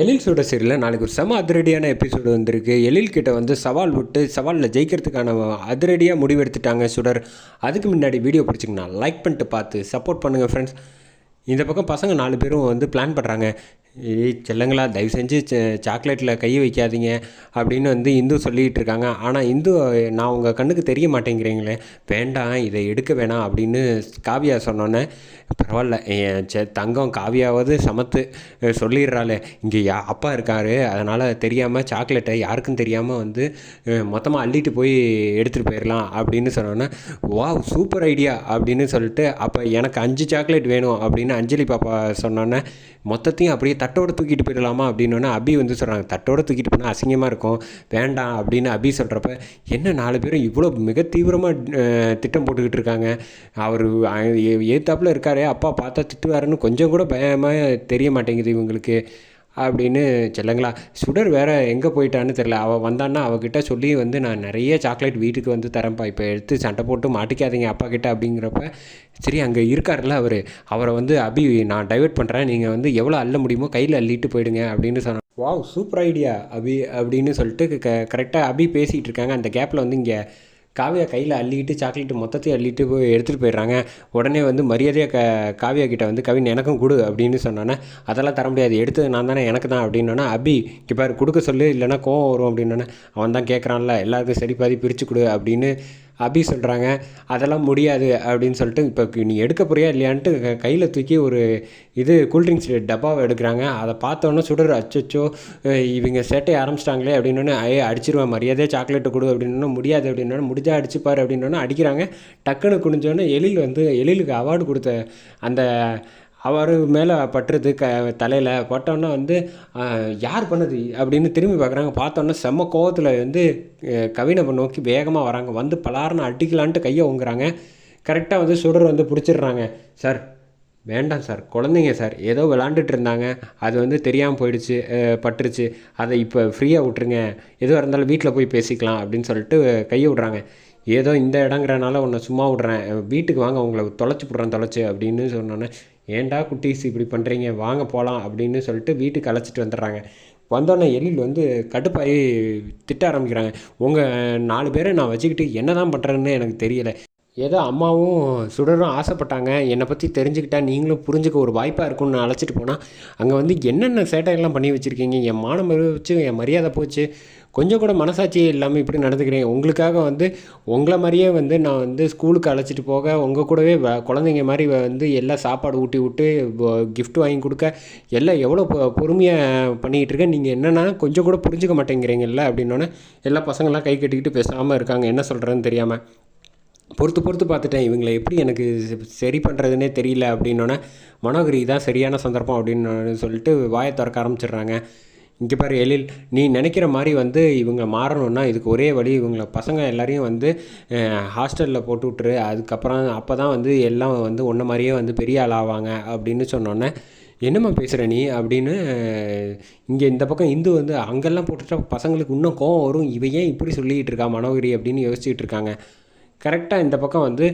எழில் சுட சீரியலில் நாளைக்கு ஒரு செம அதிரடியான எபிசோடு வந்திருக்கு. எழில் கிட்ட வந்து சவால் விட்டு சவாலில் ஜெயிக்கிறதுக்கான அதிரடியாக முடிவெடுத்துட்டாங்க சுடர். அதுக்கு முன்னாடி வீடியோ பிடிச்சிங்கன்னா லைக் பண்ணிட்டு பார்த்து சப்போர்ட் பண்ணுங்கள் ஃப்ரெண்ட்ஸ் இந்த பக்கம் பசங்க நாலு பேரும் வந்து பிளான் பண்ணுறாங்க ஏய் செல்லங்களா தயவு செஞ்சு சாக்லேட்டில் கை வைக்காதீங்க அப்படின்னு வந்து இந்து சொல்லிகிட்டு இருக்காங்க. ஆனால் இந்து நான் உங்கள் கண்ணுக்கு தெரிய மாட்டேங்கிறீங்களே. வேண்டாம் இதை எடுக்க வேணாம் அப்படின்னு காவியா சொன்னோன்னே பரவாயில்ல என் செ தங்கம் காவியாவது சமத்து சொல்லிடுறாளே. இங்கே யா அப்பா இருக்காரு அதனால் தெரியாமல் சாக்லேட்டை யாருக்கும் தெரியாமல் வந்து மொத்தமாக அள்ளிட்டு போய் எடுத்துகிட்டு போயிடலாம் அப்படின்னு சொன்னோன்னே வாவ் சூப்பர் ஐடியா அப்படின்னு சொல்லிட்டு அப்போ எனக்கு அஞ்சு சாக்லேட் வேணும் அப்படின்னு அஞ்சலி பாப்பா சொன்னோன்னே மொத்தத்தையும் அப்படியே தட்டோட தூக்கிட்டு போயிடலாமா அப்படின்னோடனே அபி வந்து சொல்கிறாங்க தட்டோட தூக்கிட்டு போனால் அசிங்கமாக இருக்கும் வேண்டாம் அப்படின்னு அபி சொல்கிறப்ப என்ன நாலு பேரும் இவ்வளோ மிக தீவிரமாக திட்டம் போட்டுக்கிட்டு இருக்காங்க. அவர் ஏத்தாப்பில் இருக்காரே அப்பா பார்த்தா திட்டுவாருன்னு கொஞ்சம் கூட பயமாக தெரிய மாட்டேங்குது இவங்களுக்கு. அப்படின்னு செல்லங்களா. சுடர் வேறு எங்கே போயிட்டான்னு தெரில அவள் வந்தான்னா அவகிட்ட சொல்லி வந்து நான் நிறைய சாக்லேட் வீட்டுக்கு வந்து தரேன்ப்பா. இப்போ எடுத்து சண்டை போட்டு மாட்டிக்காதீங்க அப்பா கிட்ட அப்படிங்கிறப்ப சரி அங்கே இருக்கார்ல அவர். அவரை வந்து அபி நான் டைவர்ட் பண்ணுறேன் நீங்கள் வந்து எவ்வளோ அள்ள முடியுமோ கையில் அள்ளிட்டு போயிடுங்க. அப்படின்னு சொன்னாங்க வாவ் சூப்பர் ஐடியா அபி அப்படின்னு சொல்லிட்டு க கரெக்டாக அபி பேசிகிட்டு இருக்காங்க. அந்த கேப்பில் வந்து இங்கே காவியா கையில் அள்ளிக்கிட்டு சாக்லேட்டு மொத்தத்தையும் அள்ளிட்டு போய் எடுத்துகிட்டு போயிடுறாங்க. உடனே வந்து மரியாதையாக க காவியா கிட்ட வந்து கவின் எனக்கும் கொடு அப்படின்னு சொன்னோன்னே அதெல்லாம் தர முடியாது. எடுத்தது நான் தானே எனக்கு தான் அப்படின்னோன்னா அபி இப்போ பாரு கொடுக்க சொல்லு இல்லைன்னா கோவம் வரும் அப்படின்னோன்னே அவன் தான் கேட்குறான்ல எல்லாருக்கும் சரி பாதி பிரித்து கொடு அப்படின்னு அபி சொல்கிறாங்க அதெல்லாம் முடியாது அப்படின்னு சொல்லிட்டு இப்போ நீ எடுக்க போறியா இல்லையான்ட்டு கையில் தூக்கி ஒரு இது கூல்ட்ரிங்க்ஸ் டப்பாவை எடுக்கிறாங்க. அதை பார்த்தோன்னே சுடர் அச்சோ இவங்க சேட்டை ஆரம்பிச்சிட்டாங்களே அப்படின்னு ஐயே அடிச்சிருவேன் மரியாதையே சாக்லேட்டு கொடு அப்படின்னா முடியாது அப்படின்னா முடிஞ்சா அடிச்சுப்பார் அப்படின்னோடனே அடிக்கிறாங்க. டக்குன்னு குடிஞ்சோன்னே எழில் வந்து எழிலுக்கு அவார்டு கொடுத்த அந்த அவர் மேலே பட்டுறது க தலையில் பட்டோன்னே வந்து யார் பண்ணது? அப்படின்னு திரும்பி பார்க்குறாங்க பார்த்தோன்னே செம்ம கோவத்தில் வந்து அஹ், கவினை நோக்கி வேகமாக வராங்க. வந்து பலாருன்னு அடிக்கலான்ட்டு கையை ஓங்குறாங்க. கரெக்டாக வந்து சுடர் வந்து பிடிச்சிடுறாங்க. சார் வேண்டாம் சார். குழந்தைங்க சார். ஏதோ விளாண்டுட்டு இருந்தாங்க. அது வந்து தெரியாமல் போயிடுச்சு. பட்டுருச்சு. அதை இப்போ ஃப்ரீயாக விட்ருங்க எதுவாக இருந்தாலும் வீட்டில் போய் பேசிக்கலாம். அப்படின்னு சொல்லிட்டு கையை விட்றாங்க. ஏதோ இந்த இடங்கிறனால உன்னை சும்மா விட்றேன். வீட்டுக்கு வாங்க. உங்களை தொலைச்சி விட்றேன் தொலைச்சி அப்படின்னு சொன்னோன்னே ஏன்டா குட்டீஸ் இப்படி பண்ணுறீங்க வாங்க போகலாம் அப்படின்னு சொல்லிட்டு வீட்டுக்கு அழைச்சிட்டு வந்துடுறாங்க. வந்தோடனே எழில் வந்து கடுப்பாகி திட்ட ஆரம்பிக்கிறாங்க. உங்கள் நாலு பேரை நான் வச்சுக்கிட்டு என்ன தான் பண்ணுறேன்னு எனக்கு தெரியலை. ஏதோ அம்மாவும் சுடரும் ஆசைப்பட்டாங்க. என்னை பற்றி தெரிஞ்சுக்கிட்டா நீங்களும் புரிஞ்சுக்க ஒரு வாய்ப்பாக இருக்கும்னு நான் அழைச்சிட்டு போனால் அங்கே வந்து என்னென்ன சேட்டையெல்லாம் பண்ணி வச்சுருக்கீங்க? என் மானம் வச்சு என் மரியாதை போச்சு. கொஞ்சம் கூட மனசாட்சியே இல்லாமல் இப்படி நடந்துக்கிறேன் உங்களுக்காக வந்து உங்களை மாதிரியே வந்து நான் வந்து ஸ்கூலுக்கு அழைச்சிட்டு போக உங்கள் கூடவே வ- குழந்தைங்க மாதிரி வந்து எல்லாம் சாப்பாடு ஊட்டி விட்டு கிஃப்ட் வாங்கி கொடுக்க எல்லாம் எவ்வளோ பொறுமையாக பண்ணிக்கிட்டு இருக்கேன் நீங்கள் என்னென்னா கொஞ்சம் கூட புரிஞ்சுக்க மாட்டேங்கிறீங்கல்ல அப்படின்னோடனே எல்லா பசங்களாம் கை கட்டிக்கிட்டு பேசாமல் இருக்காங்க. என்ன சொல்கிறேன்னு தெரியாமல் பொறுத்து பொறுத்து பார்த்துட்டேன். இவங்களை எப்படி எனக்கு சரி பண்ணுறதுனே தெரியல அப்படின்னோடனே மனோகரி தான் சரியான சந்தர்ப்பம் அப்படின்னு சொல்லிட்டு வாயை திறக்க ஆரம்பிச்சிடுறாங்க. இங்கே பாரு எழில் நீ நினைக்கிற மாதிரி வந்து இவங்க மாறணும்னா இதுக்கு ஒரே வழி இவங்கள பசங்க எல்லாரையும் வந்து ஹாஸ்டலில் போட்டு விட்டுரு. அதுக்கப்புறம் அப்போ தான் வந்து எல்லாம் வந்து ஒன்றை மாதிரியே வந்து பெரிய ஆள் ஆவாங்க அப்படின்னு சொன்னோன்னே என்னம்மா பேசுகிற நீ? அப்படின்னு இங்கே இந்த பக்கம் இந்து வந்து அங்கெல்லாம் போட்டுட்டா பசங்களுக்கு இன்னும் கோவம் வரும். இவ ஏன் இப்படி சொல்லிகிட்டு இருக்கா மனோகரி அப்படின்னு யோசிச்சுட்டு இருக்காங்க. கரெக்டாக இந்த பக்கம் வந்து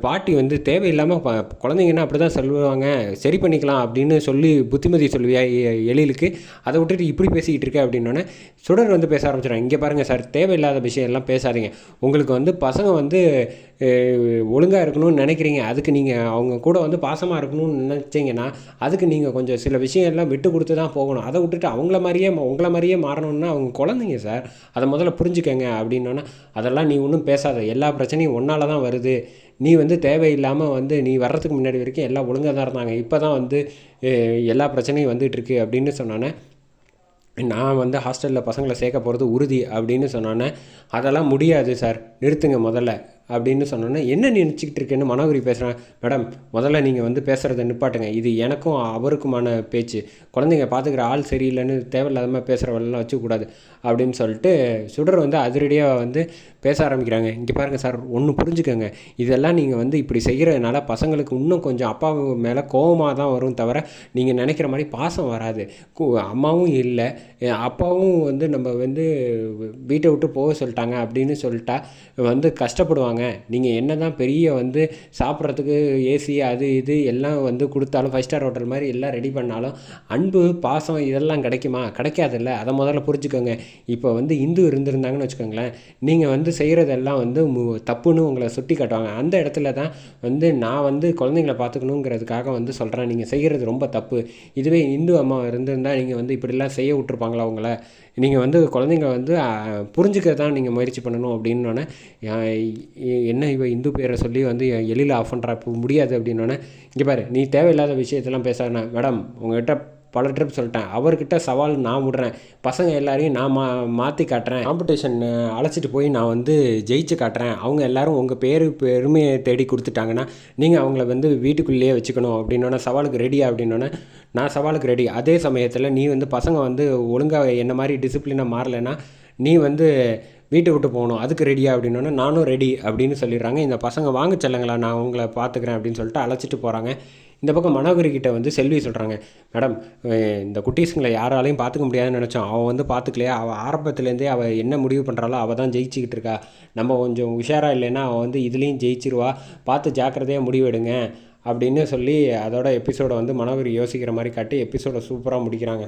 பாட்டி வந்து தேவையில்லாமல் ப குழந்தைங்கன்னா அப்படி தான் சொல்லுவாங்க. சரி பண்ணிக்கலாம் அப்படின்னு சொல்லி புத்திமதி சொல்லுவியா எ- எழிலுக்கு. அதை விட்டுட்டு இப்படி பேசிக்கிட்டு இருக்க அப்படின்னோடனே சுடர் வந்து பேச ஆரம்பிச்சிடும் இங்கே பாருங்கள் சார் தேவையில்லாத விஷயம் எல்லாம் பேசாதீங்க. உங்களுக்கு வந்து பசங்க வந்து ஒழுங்காக இருக்கணும்னு நினைக்கிறீங்க. அதுக்கு நீங்கள் அவங்க கூட வந்து பாசமாக இருக்கணும்னு நினச்சிங்கன்னா அதுக்கு நீங்கள் கொஞ்சம் சில விஷயம் எல்லாம் விட்டு கொடுத்து தான் போகணும். அதை விட்டுட்டு அவங்கள மாதிரியே உங்களை மாதிரியே மாறணும்னா அவங்க குழந்தைங்க சார் அதை முதல்ல புரிஞ்சுக்கங்க அப்படின்னோன்னா அதெல்லாம் நீ ஒன்றும் பேசாத. எல்லா பிரச்சனையும் ஒன்றால தான் வருது. நீ வந்து தேவையில்லாமல் வந்து நீ வர்றதுக்கு முன்னாடி வரைக்கும் எல்லாம் ஒழுங்காக தான் இருந்தாங்க. இப்போ தான் வந்து எல்லா பிரச்சனையும் வந்துகிட்ருக்கு அப்படின்னு சொன்னோன்னே நான் வந்து ஹாஸ்டலில் பசங்களை சேர்க்க போகிறது உறுதி அப்படின்னு சொன்னோன்னே அதெல்லாம் முடியாது சார். நிறுத்துங்க முதல்ல. அப்படின்னு சொன்னோன்னே என்ன நினச்சிக்கிட்டு இருக்கேன்னு மனோகரி பேசுகிறேன் மேடம் முதல்ல நீங்கள் வந்து பேசுகிறத நிப்பாட்டுங்க. இது எனக்கும் அவருக்குமான பேச்சு. குழந்தைங்க பார்த்துக்கிற ஆள் சரியில்லைன்னு தேவையில்லாதமாக மாதிரி பேசுகிற வேலைலாம் வச்சுக்கூடாது அப்படின்னு சொல்லிட்டு சுடர் வந்து அதிரடியாக வந்து பேச ஆரம்பிக்கிறாங்க. இங்கே பாருங்கள் சார் ஒன்று புரிஞ்சுக்கோங்க. இதெல்லாம் நீங்கள் வந்து இப்படி செய்கிறதுனால பசங்களுக்கு இன்னும் கொஞ்சம் அப்பா மேலே கோவமாக தான் வரும் தவிர நீங்கள் நினைக்கிற மாதிரி பாசம் வராது. அம்மாவும் இல்லை. அப்பாவும் வந்து நம்ம வந்து வீட்டை விட்டு போக சொல்லிட்டாங்க. அப்படின்னு சொல்லிட்டா வந்து கஷ்டப்படுவாங்க. நீங்கள் என்ன தான் பெரிய வந்து சாப்பிட்றதுக்கு ஏசி அது இது எல்லாம் வந்து கொடுத்தாலும் ஃபைவ் ஸ்டார் ஹோட்டல் மாதிரி எல்லாம் ரெடி பண்ணாலும் அன்பு பாசம் இதெல்லாம் கிடைக்குமா? கிடைக்காதுல்ல. அதை முதல்ல புரிஞ்சுக்கோங்க. இப்போ வந்து இந்து இருந்திருந்தாங்கன்னு வச்சுக்கோங்களேன். நீங்கள் வந்து செய்கிறதெல்லாம் வந்து மு- தப்புன்னு உங்களை சுட்டி காட்டுவாங்க. அந்த இடத்துல தான் வந்து நான் வந்து குழந்தைங்கள பார்த்துக்கணுங்கிறதுக்காக வந்து சொல்கிறேன் நீங்கள் செய்கிறது ரொம்ப தப்பு. இதுவே இந்து அம்மா இருந்திருந்தால் நீங்கள் வந்து இப்படிலாம் செய்ய விட்ருப்பாங்களா உங்களை? நீங்கள் வந்து குழந்தைங்க வந்து புரிஞ்சுக்க தான் நீங்கள் முயற்சி பண்ணணும் அப்படின்னோடனே என்ன இவ இந்து பேரை சொல்லி வந்து எளியில் ஆஃப் பண்ணுறா இப்போ முடியாது அப்படின்னோடனே இங்கே பாரு நீ தேவையில்லாத விஷயத்தெல்லாம் பேசாத மேடம் உங்ககிட்ட பல ட்ரிப் சொல்லிட்டேன். அவர்கிட்ட சவால் நான் விடுறேன். பசங்க எல்லாரையும் நான் மா மாற்றி காட்டுறேன். காம்படிஷன் அழைச்சிட்டு போய் நான் வந்து ஜெயிச்சு காட்டுறேன். அவங்க எல்லாரும் உங்கள் பேர் பெருமையை தேடி கொடுத்துட்டாங்கன்னா நீங்கள் அவங்கள வந்து வீட்டுக்குள்ளேயே வச்சுக்கணும் அப்படின்னோடனே சவாலுக்கு ரெடியா அப்படின்னோடனே நான் சவாலுக்கு ரெடி அதே சமயத்தில் நீ வந்து பசங்க வந்து ஒழுங்காக என்ன மாதிரி டிசிப்ளினாக மாறலைன்னா நீ வந்து வீட்டை விட்டு போகணும் அதுக்கு ரெடியா அப்படின்னோடனே நானும் ரெடி அப்படின்னு சொல்லிடுறாங்க. இந்த பசங்க வாங்க செல்லுங்களா நான் உங்களை பார்த்துக்கிறேன் அப்படின்னு சொல்லிட்டு அழைச்சிட்டு போகிறாங்க இந்த பக்கம் மனோகரிக்கிட்ட வந்து செல்வி சொல்கிறாங்க மேடம் இந்த குட்டீஸுங்களை யாராலையும் பார்த்துக்க முடியாதுன்னு நினச்சோம். அவள் வந்து பார்த்துக்கலையா? அவள் ஆரம்பத்துலேருந்தே அவள் என்ன முடிவு பண்ணுறாளோ அவள் தான் ஜெயிச்சுக்கிட்டு இருக்கா. நம்ம கொஞ்சம் உஷாராக இல்லைன்னா அவள் வந்து இதுலேயும் ஜெயிச்சிருவா. பார்த்து ஜாக்கிரதையாக முடிவெடுங்க அப்படின்னு சொல்லி அதோட எபிசோடை வந்து மனோகரி யோசிக்கிற மாதிரி காட்டி எபிசோடை சூப்பராக முடிக்கிறாங்க.